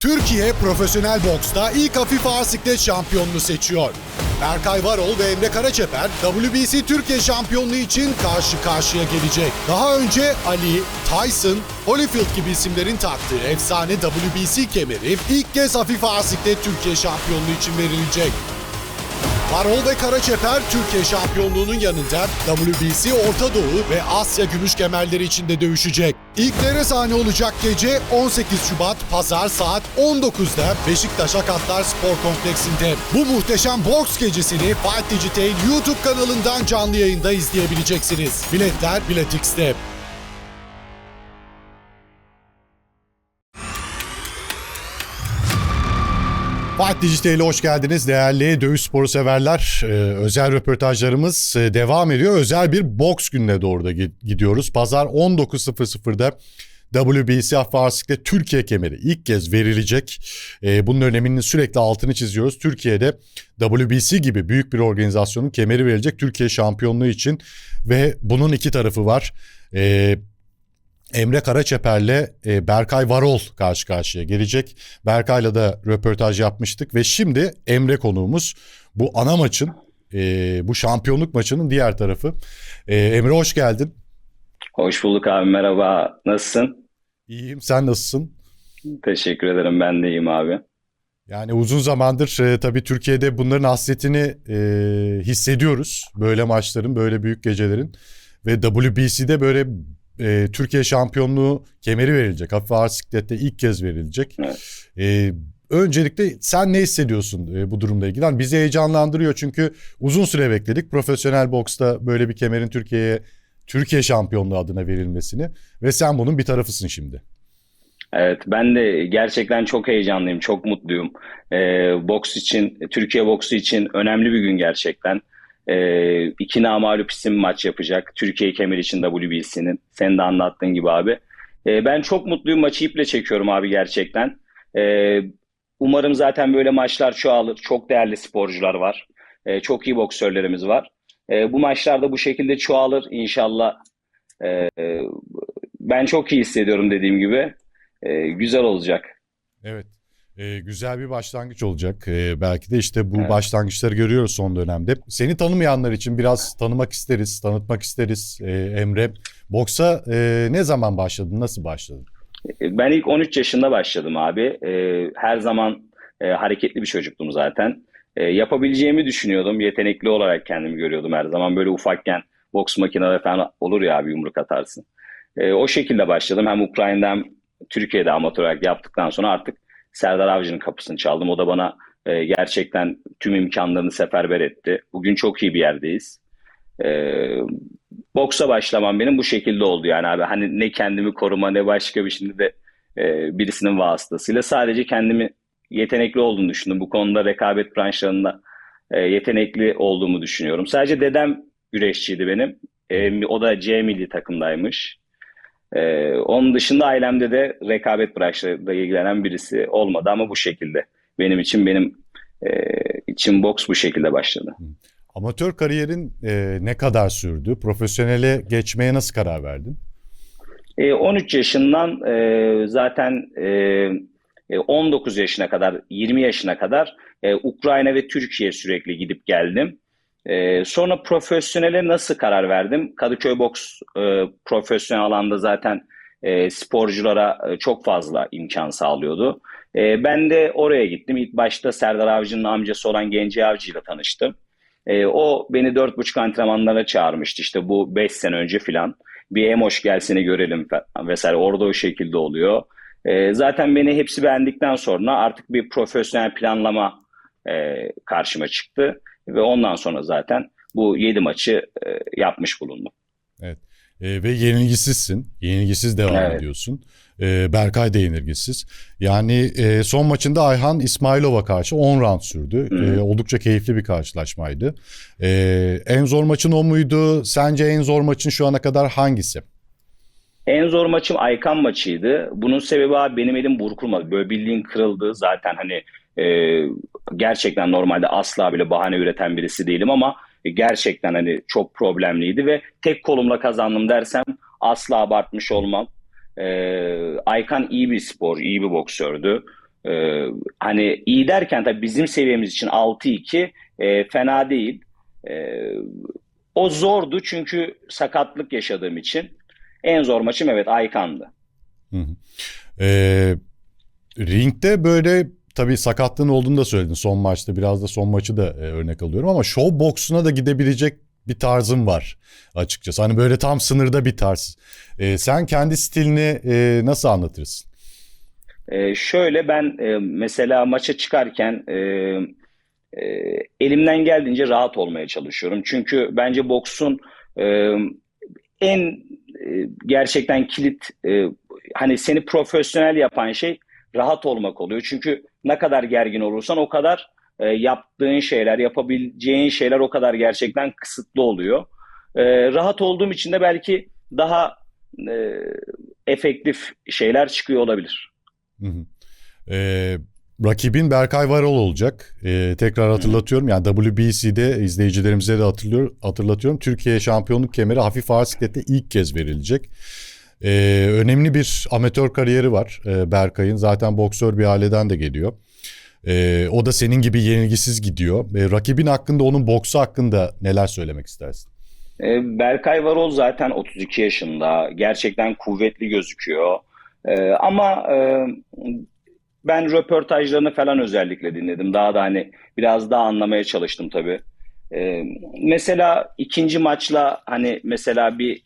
Türkiye profesyonel boksta ilk hafif ağır siklet şampiyonunu seçiyor. Berkay Varol ve Emre Karaçeper WBC Türkiye şampiyonluğu için karşı karşıya gelecek. Daha önce Ali, Tyson, Holyfield gibi isimlerin taktığı efsane WBC kemeri ilk kez hafif ağır siklet Türkiye şampiyonluğu için verilecek. Varol ve Karaçeper Türkiye şampiyonluğunun yanında WBC Orta Doğu ve Asya gümüş kemerleri içinde dövüşecek. İlklere sahne olacak gece 18 Şubat Pazar saat 19'da Beşiktaş Akatlar Spor Kompleksinde. Bu muhteşem boks gecesini Fight Digital YouTube kanalından canlı yayında izleyebileceksiniz. Biletler Bilet Fight Digital'e hoş geldiniz değerli dövüş sporu severler. Ee, özel röportajlarımız e, devam ediyor. Özel bir boks gününe doğru da gi- gidiyoruz. Pazar 19.00'da WBC Hafif Türkiye kemeri ilk kez verilecek. Ee, bunun öneminin sürekli altını çiziyoruz. Türkiye'de WBC gibi büyük bir organizasyonun kemeri verilecek Türkiye şampiyonluğu için ve bunun iki tarafı var. Ee, Emre Karaçeper'le e, Berkay Varol karşı karşıya gelecek. Berkay'la da röportaj yapmıştık ve şimdi Emre konuğumuz. Bu ana maçın, e, bu şampiyonluk maçının diğer tarafı. E, Emre hoş geldin. Hoş bulduk abi merhaba. Nasılsın? İyiyim, sen nasılsın? Teşekkür ederim ben de iyiyim abi. Yani uzun zamandır e, tabii Türkiye'de bunların hasretini e, hissediyoruz. Böyle maçların, böyle büyük gecelerin. Ve WBC'de böyle e, Türkiye şampiyonluğu kemeri verilecek. Hafif ağır siklette ilk kez verilecek. Evet. E, öncelikle sen ne hissediyorsun e, bu durumla ilgili? Hani bizi heyecanlandırıyor çünkü uzun süre bekledik. Profesyonel boksta böyle bir kemerin Türkiye'ye Türkiye şampiyonluğu adına verilmesini ve sen bunun bir tarafısın şimdi. Evet ben de gerçekten çok heyecanlıyım, çok mutluyum. Ee, boks için, Türkiye boksu için önemli bir gün gerçekten. Ee, iki namağlup isim maç yapacak. Türkiye kemeri için WBC'nin. Senin de anlattığın gibi abi. Ee, ben çok mutluyum. Maçı iple çekiyorum abi gerçekten. Ee, umarım zaten böyle maçlar çoğalır. Çok değerli sporcular var. Ee, çok iyi boksörlerimiz var. Ee, bu maçlarda bu şekilde çoğalır inşallah. Ee, ben çok iyi hissediyorum dediğim gibi. Ee, güzel olacak. Evet. Ee, güzel bir başlangıç olacak. Ee, belki de işte bu Evet. başlangıçları görüyoruz son dönemde. Seni tanımayanlar için biraz tanımak isteriz, tanıtmak isteriz Ee, Emre. Boksa e, ne zaman başladın, nasıl başladın? Ben ilk 13 yaşında başladım abi. Ee, her zaman e, hareketli bir çocuktum zaten. Ee, yapabileceğimi düşünüyordum. Yetenekli olarak kendimi görüyordum her zaman. Böyle ufakken boks makineleri falan olur ya abi yumruk atarsın. Ee, o şekilde başladım. Hem Ukrayna'da hem Türkiye'de amatör olarak yaptıktan sonra artık Serdar Avcı'nın kapısını çaldım. O da bana e, gerçekten tüm imkanlarını seferber etti. Bugün çok iyi bir yerdeyiz. Ee, boksa başlamam benim bu şekilde oldu yani abi. Hani ne kendimi koruma ne başka bir şimdi de e, birisinin vasıtasıyla sadece kendimi yetenekli olduğunu düşündüm. Bu konuda rekabet branşlarında e, yetenekli olduğumu düşünüyorum. Sadece dedem güreşçiydi benim. E, o da C milli takımdaymış. E, onun dışında ailemde de rekabet branşlarıyla ilgilenen birisi olmadı ama bu şekilde. Benim için benim e, için boks bu şekilde başladı. Amatör kariyerin e, ne kadar sürdü? Profesyonele geçmeye nasıl karar verdin? E, 13 yaşından e, zaten e, e, 19 yaşına kadar, 20 yaşına kadar e, Ukrayna ve Türkiye sürekli gidip geldim. E, sonra profesyonele nasıl karar verdim? Kadıköy Boks e, profesyonel alanda zaten e, sporculara e, çok fazla imkan sağlıyordu. E, ben de oraya gittim. İlk başta Serdar Avcı'nın amcası olan Genci Avcı ile tanıştım. E, o beni dört buçuk antrenmanlara çağırmıştı işte bu beş sene önce filan. Bir emoş gelsene görelim vesaire. Orada o şekilde oluyor. E, zaten beni hepsi beğendikten sonra artık bir profesyonel planlama e, karşıma çıktı. Ve ondan sonra zaten bu yedi maçı e, yapmış bulundum. Evet. E, ve yenilgisizsin. Yenilgisiz devam Evet. ediyorsun. E, Berkay da yenilgisiz. Yani e, son maçında Ayhan İsmailova karşı 10 round sürdü. Hı. E, oldukça keyifli bir karşılaşmaydı. E, en zor maçın o muydu? Sence en zor maçın şu ana kadar hangisi? En zor maçım Aykan maçıydı. Bunun sebebi abi benim elim burkulmadı. Böyle bildiğin kırıldı. Zaten hani e, gerçekten normalde asla bile bahane üreten birisi değilim ama gerçekten hani çok problemliydi ve tek kolumla kazandım dersem asla abartmış olmam. E, Aykan iyi bir spor, iyi bir boksördü. Ee, hani iyi derken tabii bizim seviyemiz için 6-2 e, fena değil. E, o zordu çünkü sakatlık yaşadığım için. En zor maçım evet Aykan'dı. Hı hı. Ee, ringde böyle tabii sakatlığın olduğunu da söyledin son maçta. Biraz da son maçı da e, örnek alıyorum ama show boksuna da gidebilecek bir tarzın var açıkçası. Hani böyle tam sınırda bir tarz. Ee, sen kendi stilini e, nasıl anlatırsın? Ee, şöyle ben e, mesela maça çıkarken e, e, elimden geldiğince rahat olmaya çalışıyorum. Çünkü bence boksun e, en e, gerçekten kilit e, hani seni profesyonel yapan şey rahat olmak oluyor. Çünkü ne kadar gergin olursan o kadar e, yaptığın şeyler, yapabileceğin şeyler o kadar gerçekten kısıtlı oluyor. E, rahat olduğum için de belki daha e, efektif şeyler çıkıyor olabilir. Hı hı. Ee, rakibin Berkay Varol olacak. Ee, tekrar hatırlatıyorum. Yani WBC'de izleyicilerimize de hatırlıyor, hatırlatıyorum. Türkiye şampiyonluk kemeri hafif ağır siklette ilk kez verilecek. Ee, önemli bir amatör kariyeri var e, Berkay'ın. Zaten boksör bir aileden de geliyor. Ee, o da senin gibi yenilgisiz gidiyor. Ee, rakibin hakkında, onun boksu hakkında neler söylemek istersin? E, Berkay Varol zaten 32 yaşında. Gerçekten kuvvetli gözüküyor. E, ama e, ben röportajlarını falan özellikle dinledim. Daha da hani biraz daha anlamaya çalıştım tabii. E, mesela ikinci maçla hani mesela bir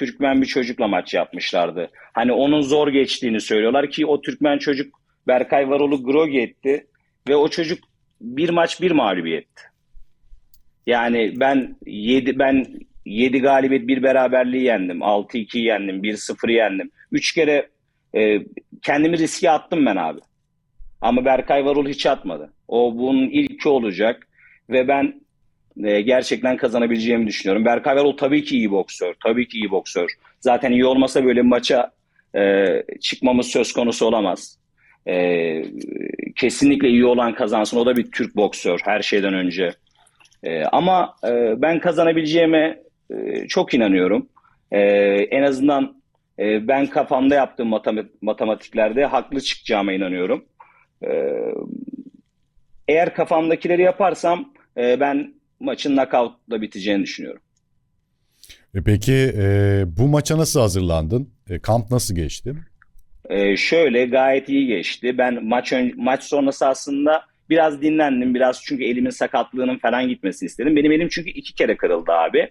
Türkmen bir çocukla maç yapmışlardı. Hani onun zor geçtiğini söylüyorlar ki o Türkmen çocuk Berkay Varol'u grog etti ve o çocuk bir maç bir mağlubiyetti. Yani ben 7 ben 7 galibiyet bir beraberliği yendim. 6-2 yendim. 1-0 yendim. 3 kere e, kendimi riske attım ben abi. Ama Berkay Varol hiç atmadı. O bunun ilki olacak ve ben e, gerçekten kazanabileceğimi düşünüyorum. Berkay Varol tabii ki iyi boksör. Tabii ki iyi boksör. Zaten iyi olmasa böyle maça e, çıkmamız söz konusu olamaz. E, kesinlikle iyi olan kazansın. O da bir Türk boksör her şeyden önce. E, ama e, ben kazanabileceğime e, çok inanıyorum. E, en azından e, ben kafamda yaptığım matematik, matematiklerde haklı çıkacağıma inanıyorum. E, eğer kafamdakileri yaparsam e, ben maçın knockout'la biteceğini düşünüyorum. E, peki e, bu maça nasıl hazırlandın? E, kamp nasıl geçti? Ee, şöyle gayet iyi geçti. Ben maç ön- maç sonrası aslında biraz dinlendim. Biraz çünkü elimin sakatlığının falan gitmesini istedim. Benim elim çünkü iki kere kırıldı abi.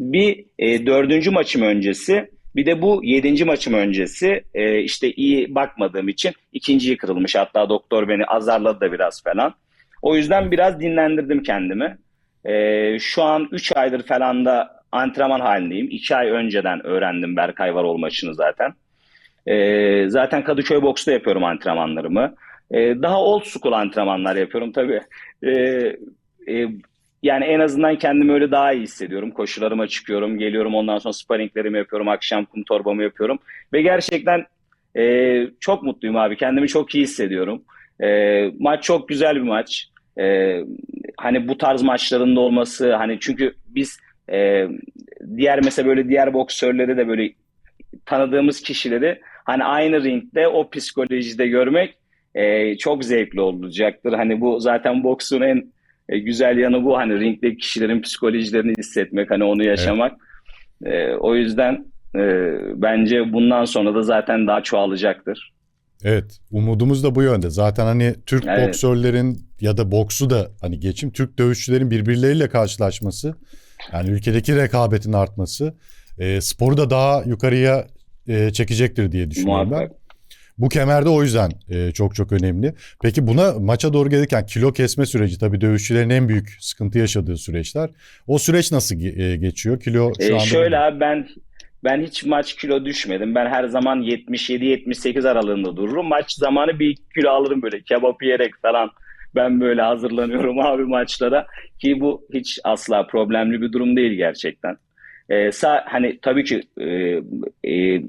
Bir e, dördüncü maçım öncesi bir de bu yedinci maçım öncesi e, işte iyi bakmadığım için ikinciyi kırılmış. Hatta doktor beni azarladı da biraz falan. O yüzden biraz dinlendirdim kendimi. E, şu an 3 aydır falan da antrenman halindeyim. 2 ay önceden öğrendim Berkay Varol maçını zaten. Ee, zaten Kadıköy Boks'ta yapıyorum antrenmanlarımı. Ee, daha old school antrenmanlar yapıyorum tabii. Ee, e, yani en azından kendimi öyle daha iyi hissediyorum. Koşularıma çıkıyorum, geliyorum ondan sonra sparringlerimi yapıyorum, akşam kum torbamı yapıyorum. Ve gerçekten e, çok mutluyum abi. Kendimi çok iyi hissediyorum. E, maç çok güzel bir maç. E, hani bu tarz maçlarında olması, hani çünkü biz e, diğer mesela böyle diğer boksörleri de böyle tanıdığımız kişileri hani aynı ringde o psikolojide görmek e, çok zevkli olacaktır. Hani bu zaten boksun en e, güzel yanı bu. Hani ringdeki kişilerin psikolojilerini hissetmek, hani onu yaşamak. E, o yüzden e, bence bundan sonra da zaten daha çoğalacaktır. Evet, umudumuz da bu yönde. Zaten hani Türk Evet. boksörlerin ya da boksu da hani geçim Türk dövüşçülerin birbirleriyle karşılaşması, yani ülkedeki rekabetin artması, e, sporu da daha yukarıya e, çekecektir diye düşünüyorum Muhakkak. ben. Bu kemer de o yüzden e, çok çok önemli. Peki buna maça doğru gelirken kilo kesme süreci tabii dövüşçülerin en büyük sıkıntı yaşadığı süreçler. O süreç nasıl ge- e, geçiyor? Kilo şu E, anda şöyle abi ben ben hiç maç kilo düşmedim. Ben her zaman 77-78 aralığında dururum. Maç zamanı bir kilo alırım böyle kebap yiyerek falan. Ben böyle hazırlanıyorum abi maçlara ki bu hiç asla problemli bir durum değil gerçekten. E, sa- hani tabii ki e, e,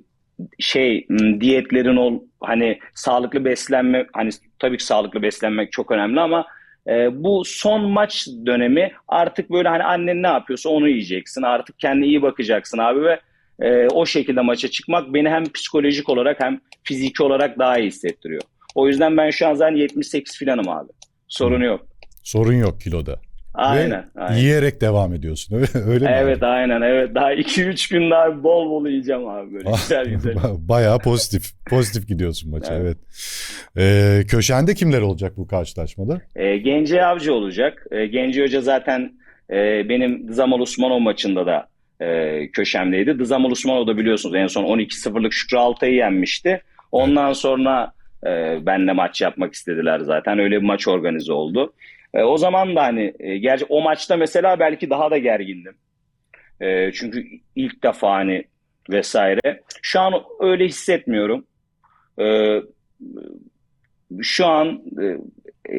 şey diyetlerin ol hani sağlıklı beslenme hani tabii ki sağlıklı beslenmek çok önemli ama e, bu son maç dönemi artık böyle hani annen ne yapıyorsa onu yiyeceksin. Artık kendine iyi bakacaksın abi ve e, o şekilde maça çıkmak beni hem psikolojik olarak hem fiziki olarak daha iyi hissettiriyor. O yüzden ben şu an zaten 78 filanım abi. Sorun yok. Sorun yok kiloda. Aynen. Ve aynen. yiyerek devam ediyorsun. Öyle, mi? Evet aynen evet. Daha 2-3 gün daha bol bol yiyeceğim abi böyle güzel güzel. Bayağı pozitif. Pozitif gidiyorsun maça evet. Evet. Ee, köşende kimler olacak bu karşılaşmada? E, Gence Avcı olacak. E, Gence Hoca zaten e, benim Zamal Usmanov maçında da e, köşemdeydi. Zamal Usmanov da biliyorsunuz en son 12-0'lık Şükrü Altay'ı yenmişti. Ondan sonra e, benle maç yapmak istediler zaten. Öyle bir maç organize oldu. E, o zaman da hani e, gerçi o maçta mesela belki daha da gergindim. E, çünkü ilk defa hani vesaire. Şu an öyle hissetmiyorum. E, şu an e,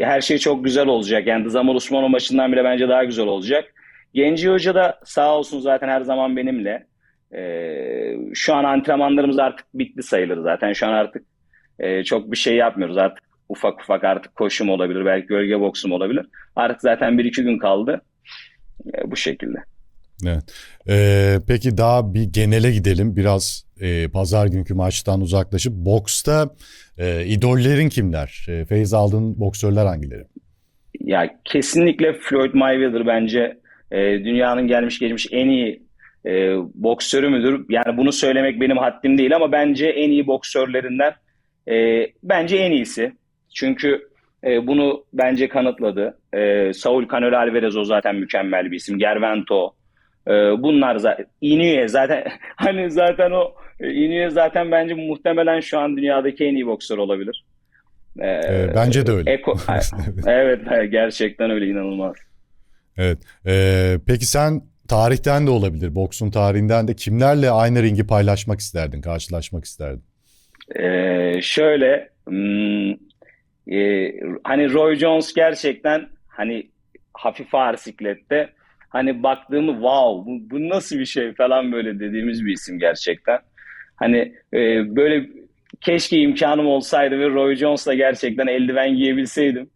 her şey çok güzel olacak. Yani Zamal Osmanov maçından bile bence daha güzel olacak. Genci Hoca da sağ olsun zaten her zaman benimle. Ee, şu an antrenmanlarımız artık bitti sayılır zaten. Şu an artık e, çok bir şey yapmıyoruz. Artık ufak ufak artık koşum olabilir. Belki gölge boksum olabilir. Artık zaten bir iki gün kaldı. E, bu şekilde. Evet. Ee, peki daha bir genele gidelim. Biraz e, pazar günkü maçtan uzaklaşıp boksta e, idollerin kimler? E, feyz aldığın boksörler hangileri? Ya kesinlikle Floyd Mayweather bence e, dünyanın gelmiş geçmiş en iyi e, boksörü müdür? Yani bunu söylemek benim haddim değil ama bence en iyi boksörlerinden e, bence en iyisi. Çünkü e, bunu bence kanıtladı. E, Saul Canelo Alvarez o zaten mükemmel bir isim. Gervonta e, bunlar zaten Inoue zaten hani zaten o Inoue zaten bence muhtemelen şu an dünyadaki en iyi boksör olabilir. E, E, bence de öyle. Eko, evet gerçekten öyle inanılmaz. Evet. Ee, peki sen tarihten de olabilir, boksun tarihinden de kimlerle aynı ringi paylaşmak isterdin, karşılaşmak isterdin? Ee, şöyle hmm, e, hani Roy Jones gerçekten hani hafif ağır hani baktığımı wow bu, bu nasıl bir şey falan böyle dediğimiz bir isim gerçekten. Hani e, böyle keşke imkanım olsaydı ve Roy Jones'la gerçekten eldiven giyebilseydim.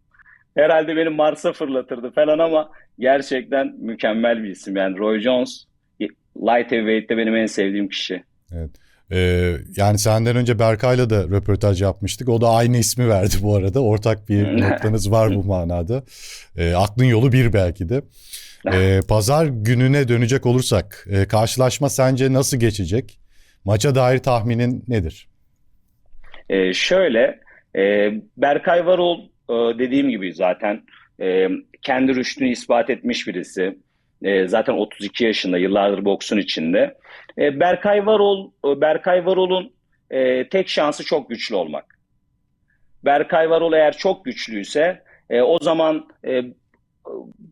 Herhalde beni Mars'a fırlatırdı falan ama gerçekten mükemmel bir isim. Yani Roy Jones light heavyweight'te benim en sevdiğim kişi. Evet. Ee, yani senden önce Berkay'la da röportaj yapmıştık. O da aynı ismi verdi bu arada. Ortak bir noktanız var bu manada. Ee, aklın yolu bir belki de. Ee, Pazar gününe dönecek olursak e, karşılaşma sence nasıl geçecek? Maça dair tahminin nedir? Ee, şöyle e, Berkay Varol e, dediğim gibi zaten e, kendi rüştünü ispat etmiş birisi. E, zaten 32 yaşında yıllardır boksun içinde. E, Berkay Varol Berkay Varol'un e, tek şansı çok güçlü olmak. Berkay Varol eğer çok güçlüyse e, o zaman e,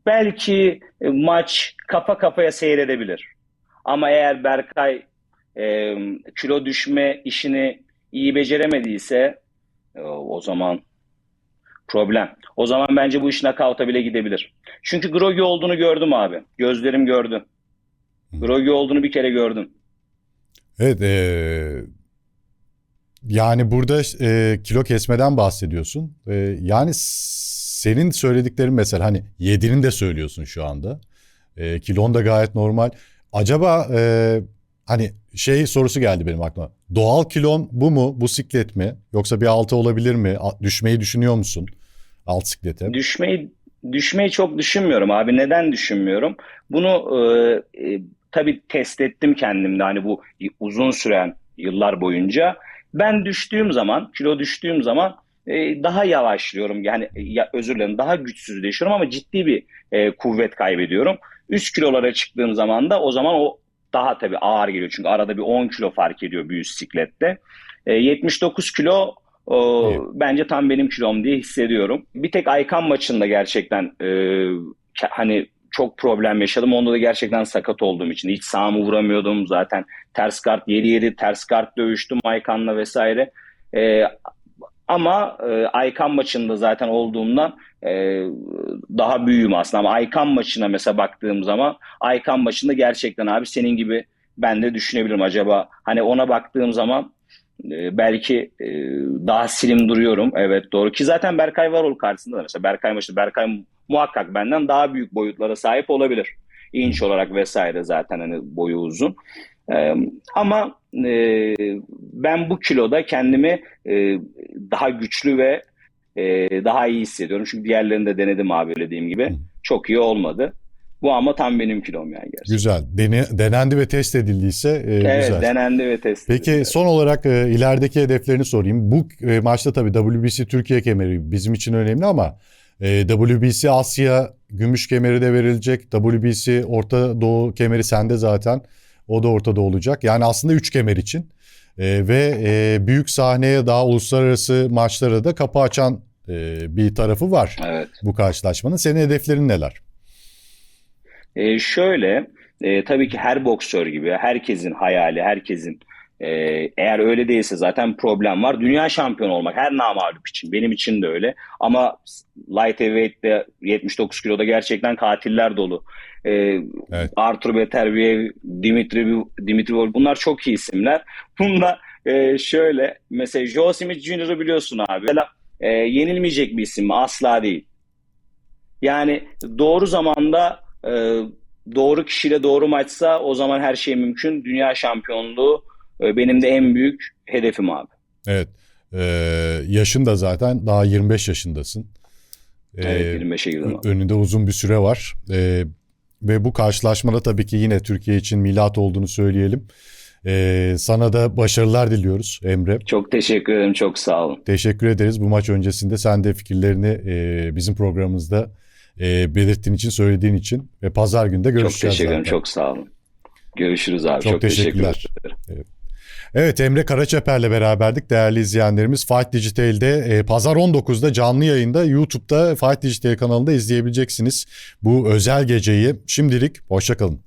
belki maç kafa kafaya seyredebilir. Ama eğer Berkay e, kilo düşme işini iyi beceremediyse e, o zaman problem. O zaman bence bu iş knockout'a bile gidebilir. Çünkü Grogi olduğunu gördüm abi. Gözlerim gördü. Grogi olduğunu bir kere gördüm. Evet. E, yani burada e, kilo kesmeden bahsediyorsun. E, yani senin söylediklerin mesela hani yediğini de söylüyorsun şu anda. E, kilon da gayet normal. Acaba e, hani şey sorusu geldi benim aklıma. Doğal kilon bu mu? Bu siklet mi? Yoksa bir altı olabilir mi? Düşmeyi düşünüyor musun? Alt siklete. Düşmeyi düşmeyi çok düşünmüyorum abi. Neden düşünmüyorum? Bunu e, e, tabii test ettim kendimde hani bu uzun süren yıllar boyunca. Ben düştüğüm zaman, kilo düştüğüm zaman e, daha yavaşlıyorum. Yani ya, özür dilerim daha güçsüzleşiyorum ama ciddi bir e, kuvvet kaybediyorum. Üst kilolara çıktığım zaman da o zaman o daha tabii ağır geliyor. Çünkü arada bir 10 kilo fark ediyor üst siklette. E, 79 kilo o, evet. bence tam benim kilom diye hissediyorum. Bir tek Aykan maçında gerçekten e, hani çok problem yaşadım. Onda da gerçekten sakat olduğum için. Hiç sağımı vuramıyordum. Zaten ters kart yeri yeri ters kart dövüştüm Aykan'la vesaire. E, ama e, Aykan maçında zaten olduğumdan e, daha büyüğüm aslında. Ama Aykan maçına mesela baktığım zaman Aykan maçında gerçekten abi senin gibi ben de düşünebilirim acaba. Hani ona baktığım zaman belki e, daha silim duruyorum. Evet doğru ki zaten Berkay Varol karşısında da mesela Berkay maçında Berkay muhakkak benden daha büyük boyutlara sahip olabilir. İnç olarak vesaire zaten hani boyu uzun. Ee, ama e, ben bu kiloda kendimi e, daha güçlü ve daha iyi hissediyorum. Çünkü diğerlerini de denedim abi öyle dediğim gibi. Çok iyi olmadı. Bu ama tam benim kilom yani gerçekten. Güzel. Dene, denendi ve test edildiyse e, Evet güzel. denendi ve test Peki edildi. son olarak e, ilerideki hedeflerini sorayım. Bu e, maçta tabii WBC Türkiye kemeri bizim için önemli ama e, WBC Asya gümüş kemeri de verilecek. WBC Orta Doğu kemeri sende zaten. O da Orta Doğu olacak. Yani aslında 3 kemer için. E, ve e, büyük sahneye daha uluslararası maçlara da kapı açan e, bir tarafı var Evet. bu karşılaşmanın. Senin hedeflerin neler? E, şöyle, e, tabii ki her boksör gibi herkesin hayali, herkesin e, eğer öyle değilse zaten problem var. Dünya şampiyonu olmak her namağlup için, benim için de öyle. Ama light heavyweight'te 79 kiloda gerçekten katiller dolu. E, Evet. Artur Beterbiev, Dimitri, Dimitri Vol bunlar çok iyi isimler. Bunda e, şöyle, mesela Joe Smith Jr.'ı biliyorsun abi. Mesela, e, yenilmeyecek bir isim mi? Asla değil. Yani doğru zamanda e, doğru kişiyle doğru maçsa o zaman her şey mümkün. Dünya şampiyonluğu e, benim de en büyük hedefim abi. Evet. E, yaşın da zaten daha 25 yaşındasın. E, Evet 25'e girdim abi. Önünde uzun bir süre var. Ee, ve bu karşılaşmada tabii ki yine Türkiye için milat olduğunu söyleyelim. Ee, sana da başarılar diliyoruz Emre. Çok teşekkür ederim. Çok sağ olun. Teşekkür ederiz bu maç öncesinde sen de fikirlerini e, bizim programımızda e, belirttiğin için, söylediğin için ve pazar günde Çok görüşeceğiz teşekkür ederim. Çok sağ olun. Görüşürüz abi. Çok Çok, teşekkür teşekkürler. ederim. Evet Emre Karaçeper'le beraberdik değerli izleyenlerimiz. Fight Digital'de e, pazar 19'da canlı yayında YouTube'da Fight Digital kanalında izleyebileceksiniz bu özel geceyi. Şimdilik hoşçakalın.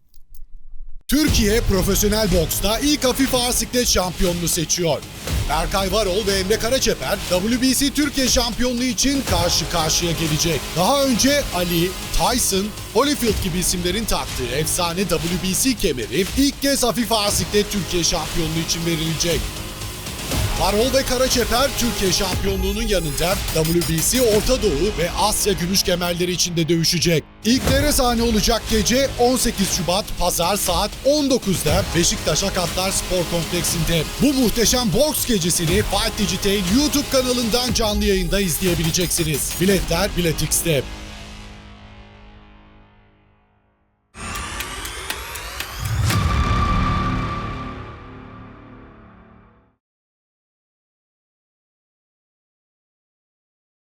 Türkiye profesyonel boksta ilk hafif ağır siklet şampiyonunu seçiyor. Berkay Varol ve Emre Karaçeper WBC Türkiye şampiyonluğu için karşı karşıya gelecek. Daha önce Ali, Tyson, Holyfield gibi isimlerin taktığı efsane WBC kemeri ilk kez hafif ağır siklet Türkiye şampiyonluğu için verilecek. Varol ve Karaçeper Türkiye şampiyonluğunun yanında WBC Orta Doğu ve Asya gümüş kemerleri içinde dövüşecek. İlklere sahne olacak gece 18 Şubat Pazar saat 19'da Beşiktaş Akatlar Spor Kompleksinde. Bu muhteşem boks gecesini Fight Digital YouTube kanalından canlı yayında izleyebileceksiniz. Biletler Biletix'te.